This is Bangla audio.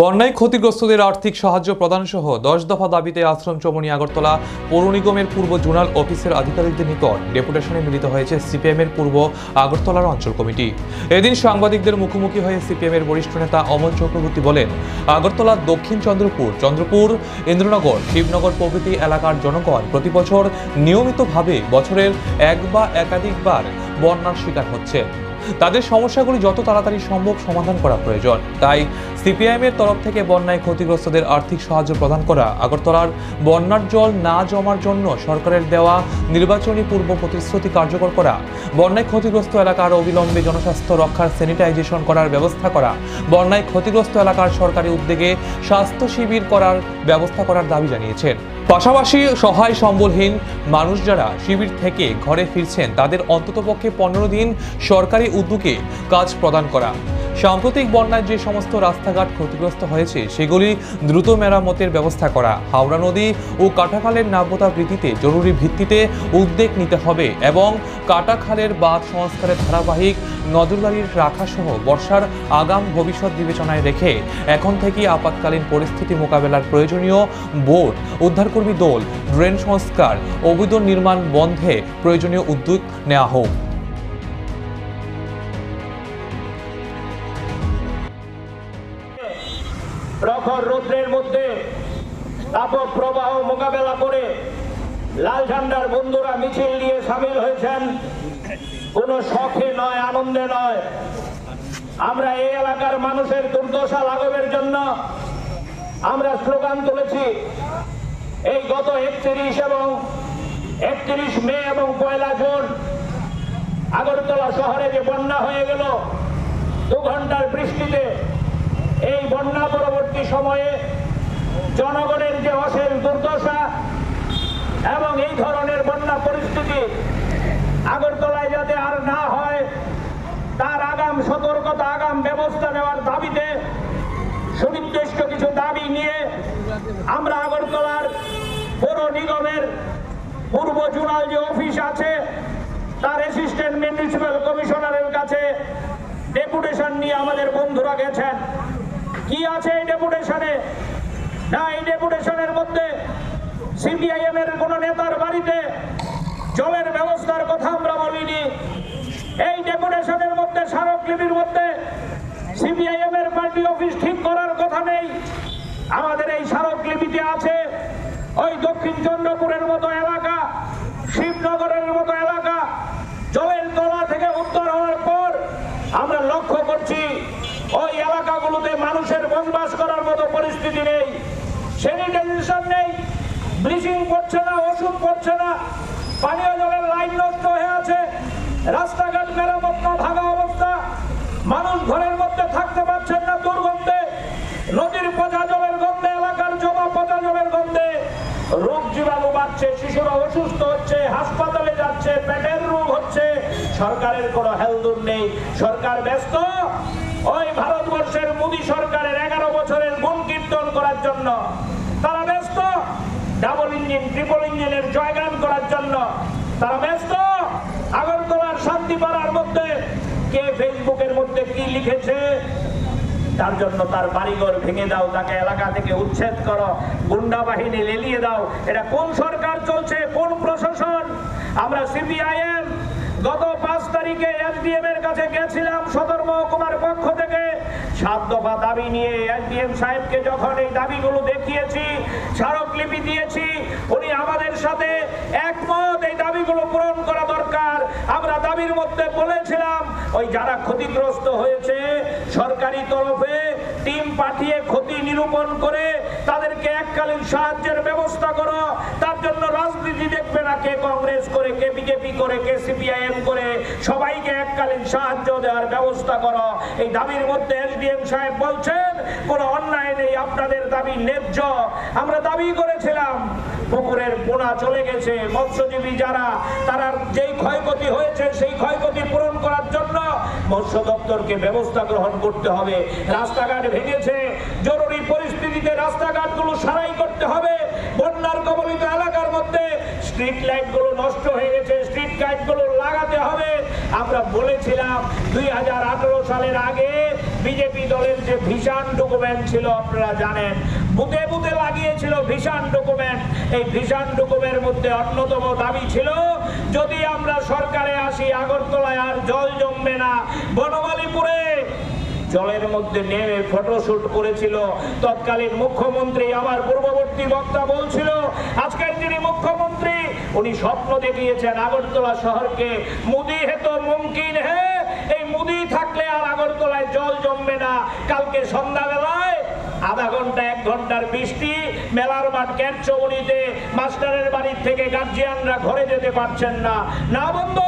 বন্যায় ক্ষতিগ্রস্তদের আর্থিক সাহায্য প্রদান সহ দশ দফা দাবিতে আশ্রম চমনি আগরতলা পৌর নিগমের পূর্ব জোনাল অফিসের আধিকারিকদের নিকট ডেপুটেশনে মিলিত হয়েছে সিপিএমের পূর্ব আগরতলার অঞ্চল কমিটি। এদিন সাংবাদিকদের মুখোমুখি হয়ে সিপিএমের বরিষ্ঠ নেতা অমল চক্রবর্তী বলেন আগরতলার দক্ষিণ চন্দ্রপুর চন্দ্রপুর, ইন্দ্রনগর, শিবনগর প্রভৃতি এলাকার জনগণ প্রতি বছর নিয়মিতভাবে বছরের এক বা একাধিকবার বন্যার শিকার হচ্ছে। তাদের সমস্যাগুলি যত তাড়াতাড়ি সম্ভব সমাধান করা প্রয়োজন। তাই সিপিআইএম এর তরফ থেকে বন্যায় ক্ষতিগ্রস্তদের আর্থিক সাহায্য প্রদান করা আগরতলার বন্যার জল না জমার জন্য সরকারের দেওয়া নির্বাচনী পূর্ব প্রতিশ্রুতি কার্যকর করা, বন্যায় ক্ষতিগ্রস্ত এলাকার অবিলম্বে জনস্বাস্থ্য রক্ষার স্যানিটাইজেশন করার ব্যবস্থা করা, বন্যায় ক্ষতিগ্রস্ত এলাকার সরকারি উদ্যোগে স্বাস্থ্য শিবির করার ব্যবস্থা করার দাবি জানিয়েছেন। পাশাপাশি সহায় সম্বলহীন মানুষ যারা শিবির থেকে ঘরে ফিরছেন, তাদের অন্ততপক্ষে পনেরো দিন সরকারি উদ্যোগে কাজ প্রদান করা। সাম্প্রতিক বন্যায় যে সমস্ত রাস্তাঘাট ক্ষতিগ্রস্ত হয়েছে, সেগুলি দ্রুত মেরামতের ব্যবস্থা করা। হাওড়া নদী ও কাটাখালের নাব্যতা বৃদ্ধিতে জরুরি ভিত্তিতে উদ্যোগ নিতে হবে এবং কাটাখালের বাঁধ সংস্কারের ধারাবাহিক নজরদারির রাখা সহ বর্ষার আগাম ভবিষ্যৎ বিবেচনায় রেখে এখন থেকেই আপাতকালীন পরিস্থিতি মোকাবেলার প্রয়োজনীয় বোর্ড, উদ্ধারকর্মী দল, ড্রেন সংস্কার, অবৈধ নির্মাণ বন্ধে প্রয়োজনীয় উদ্যোগ নেওয়া হোক। প্রখর রৌদ্রের মধ্যে তাপক প্রবাহ মোকাবেলা করে লাল ঝান্ডার বন্ধুরা মিছিল নিয়ে সামিল হয়েছেন। কোনো শখে নয়, আনন্দে নয়। আমরা এই এলাকার মানুষের দুর্দশা লাঘবের জন্য আমরা স্লোগান তুলেছি। এই গত একত্রিশ এবং একত্রিশ মে এবং পয়লা জুন আগরতলা শহরে যে বন্যা হয়ে গেল, দু ঘণ্টার বৃষ্টিতে সময়ে জনগণের যে অশেষ দুর্দশা এবং এই ধরনের বন্যা পরিস্থিতি আগরতলায় যাতে আর না হয়, তার আগাম সতর্কতা, আগাম ব্যবস্থা নেওয়ার দাবিতে সুনির্দিষ্ট কিছু দাবি নিয়ে আমরা আগরতলার পৌর নিগমের পূর্ব জোনাল যে অফিস আছে, তার অ্যাসিস্ট্যান্ট মিউনিসিপ্যাল কমিশনারের কাছে ডেপুটেশন নিয়ে আমাদের বন্ধুরা গেছেন। কি আছে এই ডেপুটেশনে? না, এই ডেপুটেশনের মধ্যে সিপিআইএম এর কোন নেতার বাড়িতে জলের ব্যবস্থার কথা আমরা বলিনি। এই ডেপুটেশনের মধ্যে, স্মারকলিপির মধ্যে সিপিআইএম এর পার্টি অফিস ঠিক করার কথা নেই। আমাদের এই স্মারকলিপিতে আছে ওই দক্ষিণ চন্দ্রপুরের মতো এলাকা, শিবনগরের মতো এলাকা জলের তলা থেকে উত্তর হওয়ার পর আমরা লক্ষ্য করছি ওই এলাকাগুলোতে বসবাস করার মতো পরিস্থিতি নেই। স্যানিটাইজেশন নেই। ব্লিচিং পড়ছে না, ওষুধ পড়ছে না। পানীয় জলের লাইন নষ্ট হয়ে আছে। রাস্তাঘাট মেরামত না, ভাঙা অবস্থা। মানুষ ঘরের মধ্যে থাকতে পারছেন না দুর্গন্ধে। নদীর পচা জলের গন্ধে, এলাকার জমা পচা জলের গন্ধে। রোগ জীবাণু বাড়ছে, শিশুরা অসুস্থ হচ্ছে, হাসপাতালে যাচ্ছে, পেটের রোগ হচ্ছে। সরকারের কোনো হেলদুর নেই। সরকার ব্যস্ত। ওই ভারতবর্ষের মোদী সরকারের এগারো বছরের গুণ কীর্তন করার জন্য। তারা ব্যস্ত। ডাবল ইঞ্জিন ট্রিপল ইঞ্জিনের জয়গান করার জন্য। তারা ব্যস্ত। আগরতলার শান্তিপাড়ার মধ্যে কে ফেসবুকের মধ্যে কি লিখেছে, তার জন্য তার বাড়িঘর ভেঙে দাও, তাকে এলাকা থেকে উচ্ছেদ করো, গুন্ডা বাহিনী লেলিয়ে দাও। এটা কোন সরকার চলছে, কোন প্রশাসন? আমরা সিপিআইএম গত পাঁচ তারিখে এসডিএম এর কাছে গেছিলাম সদর মহকুমার পক্ষ থেকে। সাত দফা দাবি নিয়ে এসডিএম সাহেবকে যখন এই দাবিগুলো দেখিয়েছি, স্মারকলিপি দিয়েছি, উনি আমাদের সাথে একমত এই দাবিগুলো পূরণ করা দরকার। আমরা দাবির মধ্যে বলেছিলাম, ওই যারা ক্ষতিগ্রস্ত হয়েছে, সরকারি তরফে টিম পাঠিয়ে ক্ষতি নিরূপণ করে তাদেরকে এককালীন সাহায্যের ব্যবস্থা করো, তার জন্য রাজনীতি দেখবে না, কে কংগ্রেস করে, কে বিজেপি করে, কে সিপিআইএম করে। সবাইকে এককালীন সাহায্য দেওয়ার ব্যবস্থা করো। এই দাবির মধ্যে এসডিএম সাহেব বলছেন, কোনো অন্যায় নেই, আপনাদের দাবি ন্যায্য। আমরা দাবি করেছিলাম, পুকুরের পোনা চলে গেছে। মৎস্যজীবী যারা, তারা যেই ক্ষয়ক্ষতি হয়েছে, সেই ক্ষয়ক্ষতি পূরণ করার জন্য মৎস্য দপ্তরকে ব্যবস্থা গ্রহণ করতে হবে। রাস্তাঘাট ভেঙেছে, জরুরি পরিস্থিতিতে রাস্তাঘাটগুলো সারাই করতে হবে। বন্যার কবলিত এলাকার মধ্যে স্ট্রিট লাইটগুলো নষ্ট হয়ে গেছে স্ট্রিট গাইডগুলো লাগাতে হবে। আমরা বলেছিলাম দুই হাজার আঠারো সালের আগে বিজেপি দলের যে ভিশন ডকুমেন্ট ছিল, আপনারা জানেন, বুথে বুথে লাগিয়েছিল ভিশন ডকুমেন্ট। এই ভিশন ডকুমেন্টের মধ্যে অন্যতম দাবি ছিল, যদি আমরা সরকারে আসি আগরতলায় আর জল জমবে না, বনমালীপুরে জলের মধ্যে নেমে ফটোশুট করেছিল। তৎকালীন মুখ্যমন্ত্রী আমার পূর্ববর্তী বক্তা বলছিল, আজকের যিনি মুখ্যমন্ত্রী, উনি স্বপ্ন দেখিয়েছেন আগরতলা শহরকে। মুদি হেত মুমকিন হে, এই মুদি থাকলে আর আগরতলায় জল জমবে না। কালকে সন্ধ্যাবেলায় আধা ঘণ্টা, এক ঘণ্টার বৃষ্টি, মেলার মাঠ ক্যাটচৌড়িতে মাস্টারের বাড়ির থেকে গার্জিয়ানরা ঘরে যেতে পারছেন না। না বন্ধু